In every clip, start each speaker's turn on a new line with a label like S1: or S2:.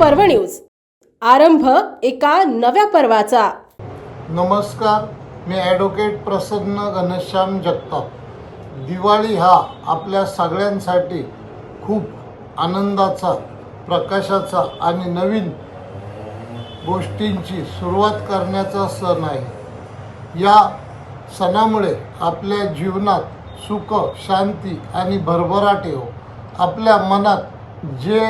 S1: पर्व न्यूज. आरंभ एका नव्या पर्वाचा.
S2: नमस्कार मी ॲडव्होकेट प्रसन्न घनश्याम जगताप. दिवाळी हा आपल्या सगळ्यांसाठी खूप आनंदाचा प्रकाशाचा आणि नवीन गोष्टींची सुरुवात करण्याचा सण आहे. या सणामुळे आपल्या जीवनात सुख शांती आणि भरभराट येऊ आपल्या मनात जे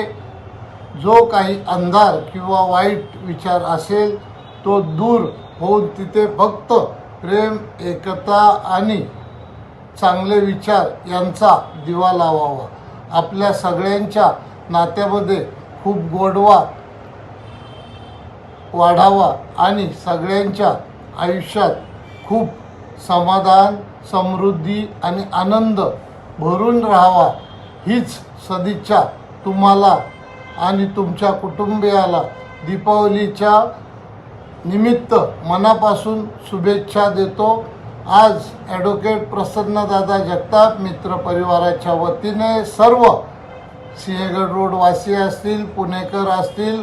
S2: जो काही अंधार किंवा वाईट विचार असेल तो दूर होऊन तिथे फक्त प्रेम एकता आणि चांगले विचार यांचा दिवा लावावा. आपल्या सगळ्यांच्या नात्यामध्ये खूप गोडवा वाढावा आणि सगळ्यांच्या आयुष्यात खूप समाधान समृद्धी आणि आनंद भरून राहावा. हीच सदिच्छा तुम्हाला आणि तुमच्या कुटुंबियाला दीपावलीच्या निमित्त मनापासून शुभेच्छा देतो. आज ॲडव्होकेट प्रसन्नदादा जगताप मित्रपरिवाराच्या वतीने सर्व सिंहगड रोड वासी असतील पुणेकर असतील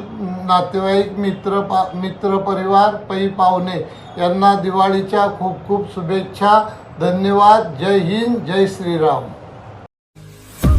S2: नातेवाईक मित्र पा मित्र परिवार पै पाहुणे यांना दिवाळीच्या खूप खूप शुभेच्छा. धन्यवाद. जय हिंद. जय श्रीराम.